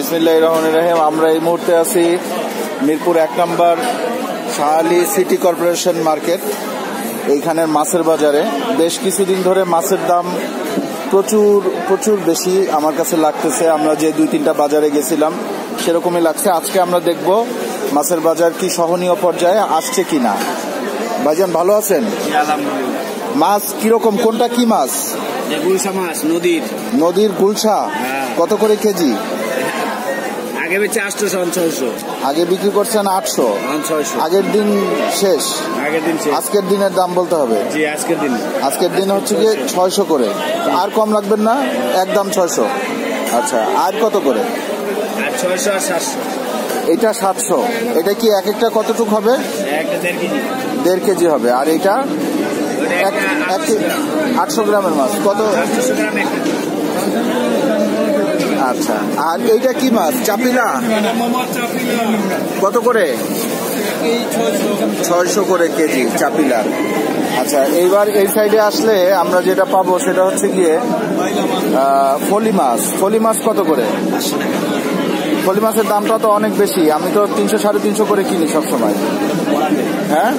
বিসমিল্লাহ রহমান রাহিম। আমরা এই মুহূর্তে আছি মিরপুর এক নম্বর শাহালি সিটি কর্পোরেশন মার্কেট। এইখানের মাছের বাজারে। বেশ কিছুদিন ধরে মাছের দাম প্রচুর প্রচুর বেশি আমার কাছে লাগতেছে। আমরা যে দুই তিনটা বাজারে গেছিলাম সেরকমই লাগছে। আজকে আমরা দেখব মাছের বাজার কি সহনীয় পর্যায়ে আসছে কিনা। ভাইজান ভালো আছেন? মাছ কীরকম? কোনটা কি মাছ? গুলশা মাছ নদীর। নদীর গুলশা। হ্যাঁ। কত করে কেজি? আগে বেচে আটশোশো ছয়শো আগে বিক্রি করছেন আটশো। ছয়শো আগের দিন শেষ। আগের দিন শেষ। আজকের দিনের দাম বলতে হবে। জি আজকের দিন। আজকের দিন হচ্ছে গিয়ে ছয়শো করে। আর কম লাগবেন না একদম ছয়শো। আচ্ছা আর কত করে? আর ছয়শো আর সাতশো। এটা সাতশো। এটা কি এক একটা কতটুক হবে? দেড় কেজি। হবে। আর এটা? আটশো আটশো গ্রামের মাছ। কত? আচ্ছা। আর এইটা কি মাছ? চাপিলা? কত করে? ছয়শো করে কেজি চাপিলা। আচ্ছা এইবার এই সাইডে আসলে আমরা যেটা পাবো সেটা হচ্ছে গিয়ে ফলি মাছ। ফলি মাছ কত করে? ফলি মাছের দামটা তো অনেক বেশি। আমি তো তিনশো সাড়ে তিনশো করে কিনি সবসময়। হ্যাঁ।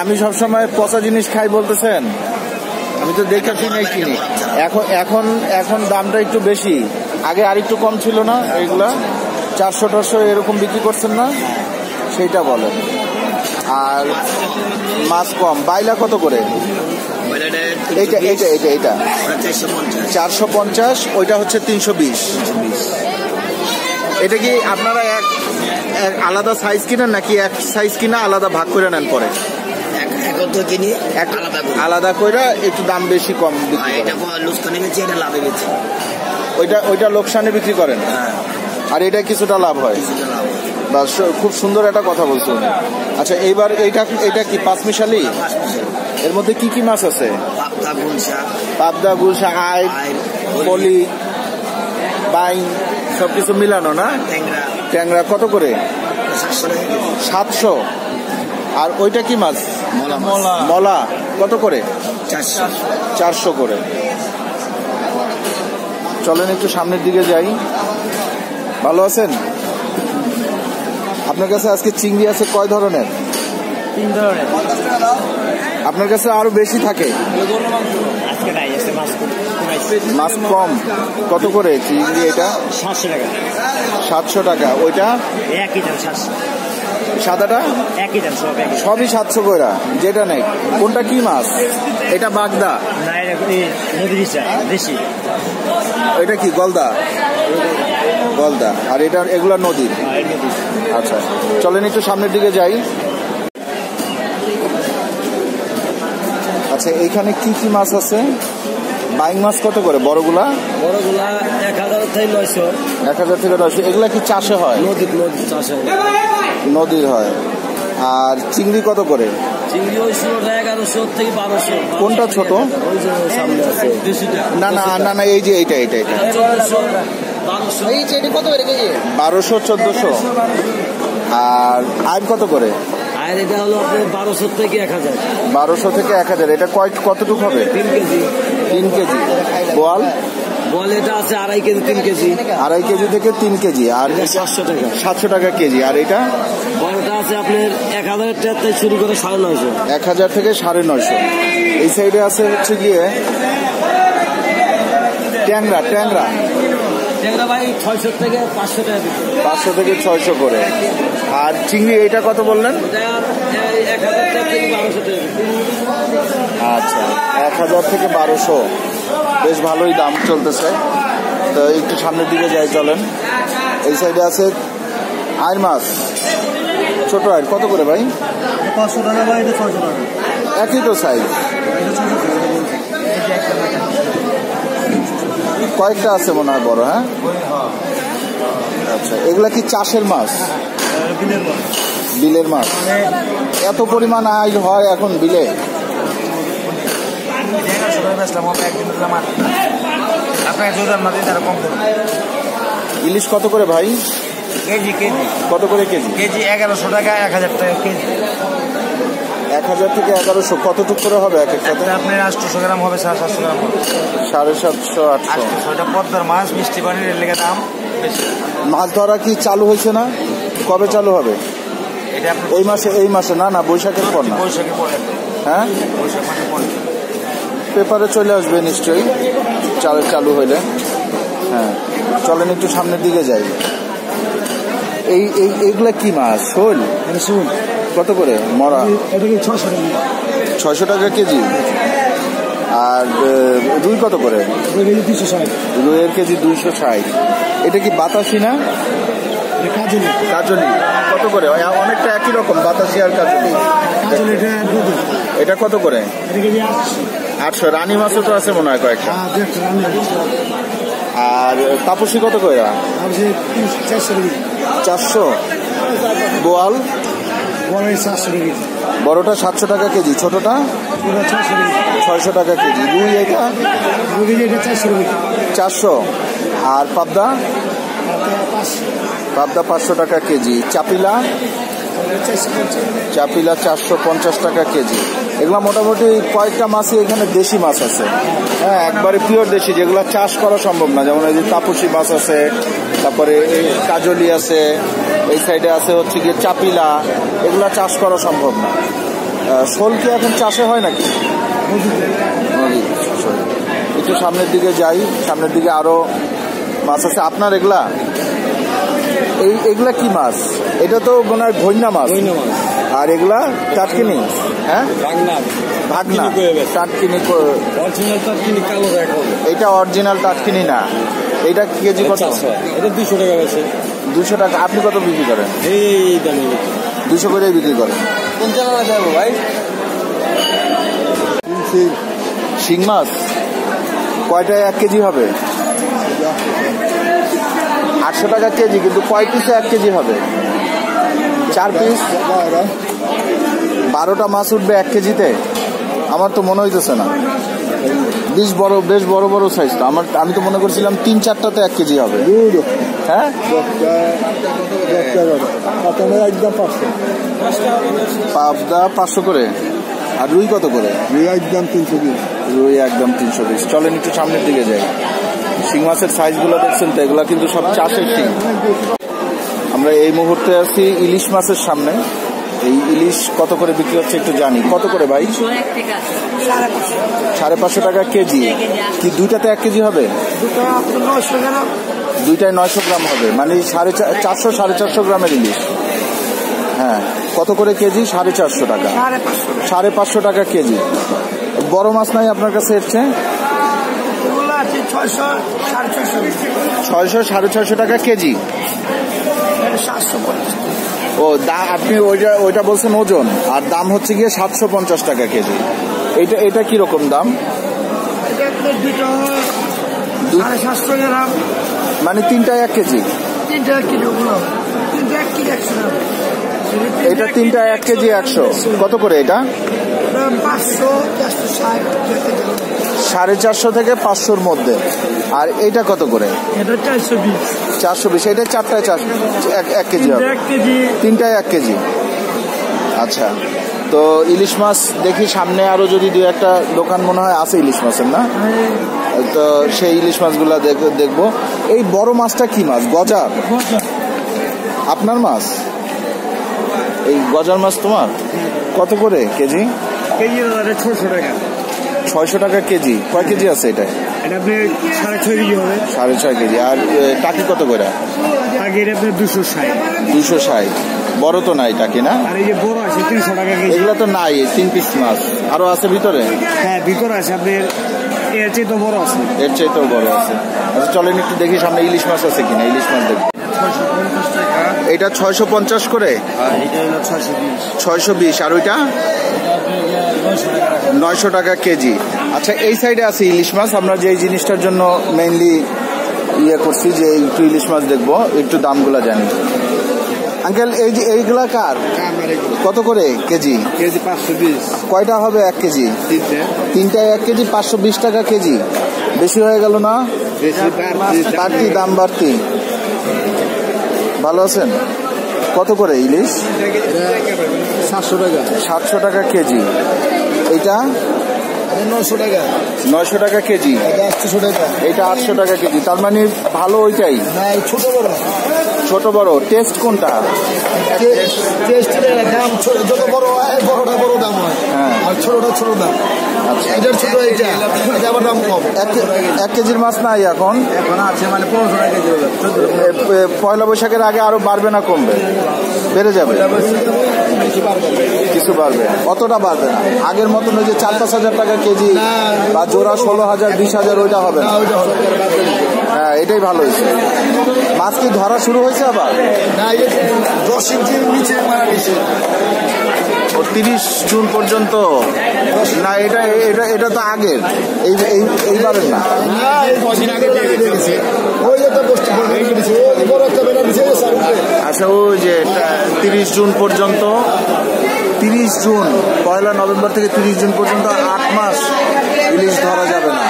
আমি সবসময় পচা জিনিস খাই বলতেছেন? আমি তো দেখে শুনে কিনি। এখন এখন এখন দামটা একটু বেশি। আগে আর একটু কম ছিল না এইগুলা চারশো টারশো এরকম বিক্রি করছেন না সেইটা বলেন। আর মাছ কম বাইলা কত করে? এইটা এইটা এইটা এইটা। চারশো পঞ্চাশ। ওইটা হচ্ছে তিনশো বিশ। এটা কি আপনারা এক এক আলাদা সাইজ কিনেন নাকি এক সাইজ কিনা আলাদা ভাগ করে নেন পরে? কিনি এক আলাদা করে। আলাদা করে একটু দাম বেশি কম বিক্রি এটা লাভে ওইটা ওইটা লোকসানে বিক্রি করেন? হ্যাঁ। আর এটা কিছুটা লাভ হয়? বা খুব সুন্দর একটা কথা বলছো আচ্ছা এইবার এইটা এটা কি পাঁচমিশালি? পাঁচ এর মধ্যে কি কি মাছ আছে? পাবদা গুলশা। আই পলি বাইন সবকিছু মিলানো না? ট্যাংরা। কত করে? সাতশো। আর ওইটা কি মাছ? মলা কত করে? চারশো। করে। চলেন একটু সামনের দিকে যাই। ভালো আছেন? আপনার কাছে আজকে চিংড়ি আছে কয় ধরনের? তিন ধরনের। আপনার কাছে আরও বেশি থাকে। মাছ কম। কত করে চিংড়ি এটা? সাতশো টাকা। সাতশো টাকা। ওইটা? একই দাম সাতশো। সাদাটা? একই দাম সব একই। সবই সাতশো কইরা। যেটা নেই। কোনটা কি মাছ? এটা বাগদা। না ইচ্ছা এটা কি গলদা? গলদা। আর এটা এগুলা নদীর আচ্ছা চলেন একটু সামনের দিকে যাই। আচ্ছা এইখানে কি কি মাছ আছে? বাইং মাছ কত করে? বড়গুলা? বড়গুলা এক হাজার থেকে নয়শো। এক হাজার থেকে নয়শো। এগুলা কি চাষে হয়? নদীর নদীর চাষ হয়। নদীর হয়। আর চিংড়ি কত করে? চিংড়ি ওই ষোলোটা এগারোশো থেকে বারোশো। কোনটা ছোট? সামনে না না না না এই যে এইটা এইটা এইটা। বারোশো। চোদ্দশো। আর আয় কত করে? আর এটা হলো আপনার বারোশো থেকে এক হাজার। বারোশো থেকে এক হাজার। এটা কয় কতটুকু হবে? তিন কেজি। তিন কেজি। বোয়াল বল এটা আছে আড়াই কেজি তিন কেজি। আড়াই কেজি থেকে তিন কেজি আর সাতশো টাকা। সাতশো টাকা কেজি আর এটা? বড়টা আছে আপনার এক হাজার থেকে শুরু করে সাড়ে নয়শো। এক হাজার থেকে সাড়ে নয়শো। এই সাইডে আছে হচ্ছে গিয়ে ট্যাংরা ট্যাংরা। ট্যাংরা ভাই ছয়শো থেকে পাঁচশো টাকা পাঁচশো থেকে ছয়শো করে। আর চিংড়ি এইটা কত বললেন? এক হাজার থেকে বারোশো টাকা বিক্রি। আচ্ছা এক হাজার থেকে বারোশো। বেশ ভালোই দাম চলতেছে। তো একটু সামনের দিকে যাই চলেন। এই সাইডে আছে আয়ের মাছ। ছোট আয়ের কত করে ভাই? পাঁচশো টাকা ভাই এটা ছয়শো টাকা। একই তো সাইজ কয়েকটা আছে মনে হয় বড় হ্যাঁ? আচ্ছা এগুলা কি চাষের মাছ। বিলের মাছ। এত পরিমাণ আয় হয় এখন বিলে? আপনাকে তারা কম ইলিশ কত করে ভাই? KG KG. কত করে কেজি? কেজি এগারোশো টাকা এক হাজার টাকা কেজি। এক হাজার থেকে এগারোশো। কতটুকু করে হবে এক এটা আপনার আটশোশো গ্রাম হবে সাড়ে সাতশো গ্রাম সাড়ে সাতশো আটশো। এটা পদ্মার মাছ মিষ্টি পানির এর লেগে দাম বেশি। মাছ ধরা কি চালু হয়েছে না? কবে চালু হবে? এই মাসে এই মাসে না না বৈশাখের পর না? বৈশাখে পড়ে হ্যাঁ? বৈশাখ মাসে পড়ে পেপারে চলে আসবে নিশ্চয়ই চাল চালু হইলে হ্যাঁ চলেন একটু সামনের দিকে যাই। এই এই এগুলা কি মাছ? শোল? এটা শুন কত করে? মরা? এটা কি ছশো টাকা। ছয়শো টাকা কেজি? আর রুই কত করে? রুইয়ের কেজি দুইশো ষাট। এটা কি বাতাসি না? কাজল। কাজলি। কত করে? অনেকটা একই রকম বাতাসি আর কাজলি। কাজল এটা কত করে? আটশো আটশো রানী মাছও তো আছে মনে হয় কয়েকটা। আর রান্না আর তাপসি কত করে চারশো বোয়াল? বড়টা সাতশো টাকা কেজি ছোটটা? ছয়শো টাকা কেজি। রুই এটা? দু কেজি এটা চারশো আর পাবদা? পাবদা পাঁচশো। টাকা কেজি। চাপিলা? চাপিলা চারশো পঞ্চাশ টাকা কেজি। এগুলা মোটামুটি কয়েকটা মাছই এখানে দেশি মাছ আছে। হ্যাঁ একবারে পিওর দেশি যেগুলো চাষ করা সম্ভব না। যেমন এই যে তাপসি মাছ আছে তারপরে এই কাজলি আছে এই সাইডে আছে হচ্ছে গিয়ে চাপিলা এগুলো চাষ করা সম্ভব না। আহ, শোল কি এখন চাষে হয় নাকি? একটু সামনের দিকে যাই সামনের দিকে আরও মাছ আছে। আপনার এগুলা? এই এগুলা কি মাছ? এটা তো মনে হয় ঘৈন্যা মাছ। ঘৈন্যা মাছ। আর এগুলা টাটকিনি হ্যাঁ? ভাগনা। টাটকিনি এটা অরিজিনাল টাটকিনি না। এটা কেজি কত? এটা দুশো টাকা আছে দুশো টাকা। আপনি কত বিক্রি করেন? এই দামে দুশো করে বিক্রি করেন। কোন জায়গায় যাব ভাই? শিং মাছ? কয়টায় এক কেজি হবে? আটশো টাকা কেজি কিন্তু কয় পিসে এক কেজি হবে। চার পিস বারোটা মাছ উঠবে এক কেজিতে? আমার তো মনে হইতেছে না। বেশ বড় বেশ বড় বড় সাইজ তো। আমার, আমি তো মনে করছিলাম তিন চারটাতে এক কেজি হবে। হ্যাঁ? পাবদা পাঁচশো করে। আর রুই কত করে? রুই একদম তিনশো বিশ। রুই একদম তিনশো বিশ চলেন একটু সামনের দিকে যাই। শিং মাছের সাইজগুলো দেখছেন তো, এগুলো কিন্তু সব চাষের আমরা এই মুহূর্তে আছি ইলিশ মাছের সামনে। এই ইলিশ কত করে বিক্রি হচ্ছে একটু জানি। কত করে ভাই? সাড়ে পাঁচশো টাকা কেজি। কি দুইটাতে এক কেজি হবে? দুইটায় নয়শো গ্রাম হবে। মানে সাড়ে চারশো সাড়ে চারশো গ্রামের ইলিশ। হ্যাঁ কত করে কেজি? সাড়ে চারশো টাকা। সাড়ে পাঁচশো টাকা কেজি। বড় মাছ নাই আপনার কাছে এসছে ছয়শো, সাড়ে ছয়শো। টাকা কেজি। সাতশো পঞ্চাশ ও দা আপনি ওইটা ওইটা বলছেন ওজন আর দাম হচ্ছে গিয়ে সাতশো পঞ্চাশ টাকা কেজি। এটা এটা কীরকম দাম? মানে তিনটা এক কেজি? এটা তিনটা এক কেজি একশো। কত করে এটা? পাঁচশো সাড়ে চারশো থেকে পাঁচশোর মধ্যে। আর এটা কত করে? এটা চারশো বিশ। চারশো এটা চারটায় চার এক- কেজি হবে। তিনটায় এক কেজি। আচ্ছা তো ইলিশ মাছ দেখি সামনে আরও যদি দু একটা দোকান মনে হয় আছে ইলিশ মাছের না? তো সেই ইলিশ মাছগুলো দেখ- দেখব। এই বড় মাছটা কি মাছ? গজার? আপনার মাছ? এই গজার মাছ তোমার? কত করে কেজি? কেজি ছশো টাকা। ছয়শো টাকা কেজি। কয় কেজি আছে এটা? এটা আপনার সাড়ে ছয় কেজি হবে। সাড়ে ছয় কেজি। আর টাকি কত করে? আগে এটা আপনার দুশো ষাট। দুশো ষাট। বড় তো নাই টাকি না? আর এই যে বড় আছে তিনশো টাকা কেজি। এগুলো তো নাই তিন পিস মাছ। আরও আছে ভিতরে? হ্যাঁ ভিতর আছে আপনার এর চেয়ে তো বড় আছে। এর চাইতেও বড় আছে। আচ্ছা চলেন একটু দেখি সামনে ইলিশ মাছ আছে কিনা ইলিশ মাছ দেখি। এটা ছয়শো পঞ্চাশ করে? বিশ। ছয়শো বিশ। আর ওইটা? নয়শো টাকা কেজি। আচ্ছা এই সাইডে আছে ইলিশ মাছ। আমরা যে এই জিনিসটার জন্য মেইনলি ইয়ে করছি যে একটু ইলিশ মাছ দেখব একটু দামগুলা জানি। আঙ্কেল এই যে এইগুলা কার? কত করে কেজি? কেজি পাঁচশো বিশ। কয়টা হবে এক কেজি? তিনটে। তিনটায় এক কেজি পাঁচশো বিশ টাকা কেজি। বেশি হয়ে গেল না? বাড়তি দাম বাড়তি। ভালো আছেন? কত করে ইলিশ? সাতশো টাকা। সাতশো টাকা কেজি। এটা? নশো টাকা। নয়শো টাকা কেজি। আটশো টাকা। এটা আটশো টাকা কেজি। তার মানে ভালো ওইটাই? ছোট বড়। ছোট বড়। টেস্ট কোনটা? দাম যত বড় হয় বড়টা বড় দাম হয়। আর ছোটটা ছোট দাম। আচ্ছা। এটার ছোট এইটা। এটা আবার দাম কম। এক কেজির মাছ নাই এখন? এখন আছে মানে পনেরোশো টাকা কেজি পয়লা বৈশাখের আগে আরও বাড়বে না কমবে? বেড়ে যাবে। কিছু বাড়বে অতটা বাড়বে না। আগের মতন ওই যে চার পাঁচ হাজার টাকা কেজি বা জোড়া ষোলো হাজার বিশ হাজার ওইটা হবে না। হ্যাঁ এটাই ভালো হয়েছে। মাছ কি ধরা শুরু হয়েছে আবার? দশ ইঞ্চির নিচে মারা গেছে। তিরিশ জুন পর্যন্ত? না এটা এটা এটা তো আগের। এই এই এইবারের না। ওই বস্তু বড় একটা বেড়া দিছে আচ্ছা ওই যে তিরিশ জুন পর্যন্ত তিরিশ জুন পয়লা নভেম্বর থেকে তিরিশ জুন পর্যন্ত আট মাস ইলিশ ধরা যাবে না।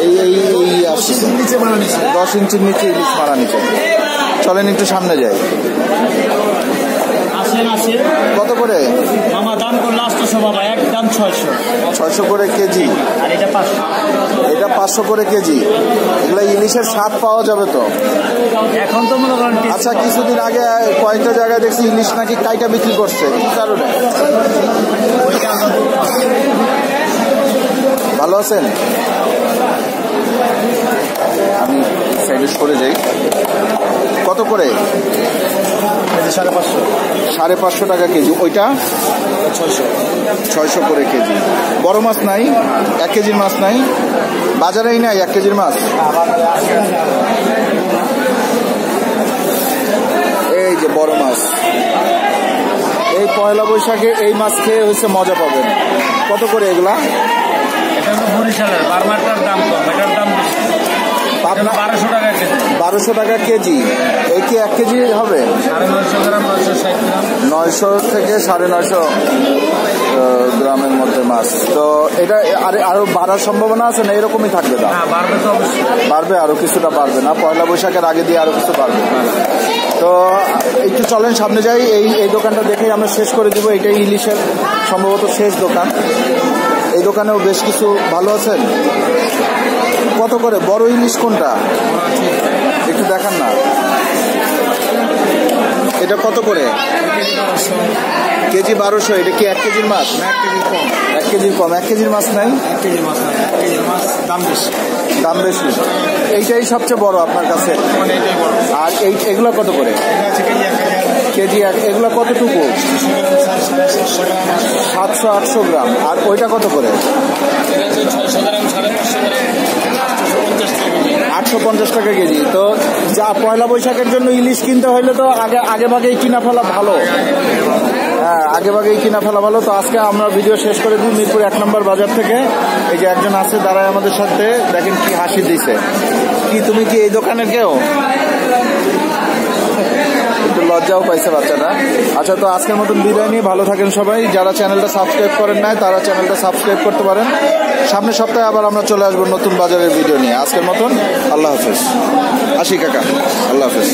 এই এই এই আসছে। দশ ইঞ্চির নিচে ইলিশ মারা নিচে। চলেন একটু সামনে যাই। কত করে? মামা দাম করলে আসতেছো বাবা একদম ছয়শো। ছয়শো করে কেজি। আর এটা পাঁচশো। এটা পাঁচশো করে কেজি। এগুলো ইলিশের স্বাদ পাওয়া যাবে তো? এখন তো মনে করেন আচ্ছা কিছুদিন আগে কয়েকটা জায়গায় দেখছি ইলিশ নাকি কাইটা বিক্রি করছে। কি কারণে? ভালো আছেন? আমি সাইডে সরে যাই কত করে? সাড়ে পাঁচশো। সাড়ে পাঁচশো টাকা কেজি। ওইটা? ছয়শো। ছয়শো করে কেজি। বড় মাছ নাই? এক কেজির মাছ নাই? বাজারেই নাই এক কেজির মাছ? এই যে বড় মাছ। এই পয়লা বৈশাখে এই মাছ খেয়ে হচ্ছে মজা পাবেন। কত করে এগুলা? বরিশালের বারমারটার দাম কম এটার দাম বারোশো টাকা কেজি। এই কি এক কেজি হবে? নয়শো থেকে সাড়ে নয়শো গ্রামের মধ্যে মাছ। তো এটা আরে আরও বাড়ার সম্ভাবনা আছে না এরকমই থাকবে দাম হ্যাঁ বাড়বে আরও কিছুটা বাড়বে না? পয়লা বৈশাখের আগে দিয়ে আরও কিছু বাড়বে। তো একটু চলেন সামনে যাই। এই এই দোকানটা দেখেই আমরা শেষ করে দিব। এটাই ইলিশের সম্ভবত শেষ দোকান। এই দোকানেও বেশ কিছু ভালো আছেন? কত করে? বড় ইলিশ কোনটা? একটু দেখান না। এটা কত করে? কেজি বারোশো। এটা কি এক কেজির মাছ? এক কেজির কম। এক কেজির মাছ নাই? দাম বেশি। দাম বেশি। এইটাই সবচেয়ে বড় আপনার কাছে? মানে আর এই এগুলো কত করে? কেজি এক এগুলো কতটুকু? সাতশো, আটশো গ্রাম। আর ওইটা কত করে? আটশো পঞ্চাশ টাকা কেজি। তো যা পয়লা বৈশাখের জন্য ইলিশ কিনতে হইলে তো আগে আগে ভাগেই কিনা ফেলা ভালো। হ্যাঁ আগে ভাগেই কিনা ফেলা ভালো। তো আজকে আমরা ভিডিও শেষ করে দিই মিরপুর এক নম্বর বাজার থেকে। এই যে একজন আছে, দাঁড়ায় আমাদের সাথে। দেখেন কি হাসি দিছে। কি, তুমি কি এই দোকানের কেউ? লজ্জাও পাইছে বাচ্চাটা। আচ্ছা তো আজকের মতন বিদায় নিয়ে ভালো থাকেন সবাই। যারা চ্যানেলটা সাবস্ক্রাইব করেন নাই, তারা চ্যানেলটা সাবস্ক্রাইব করতে পারেন। সামনের সপ্তাহে আবার আমরা চলে আসব নতুন বাজারের ভিডিও নিয়ে। আজকের মতন আল্লাহ হাফেজ। আশি কাকা, আল্লাহ হাফেজ।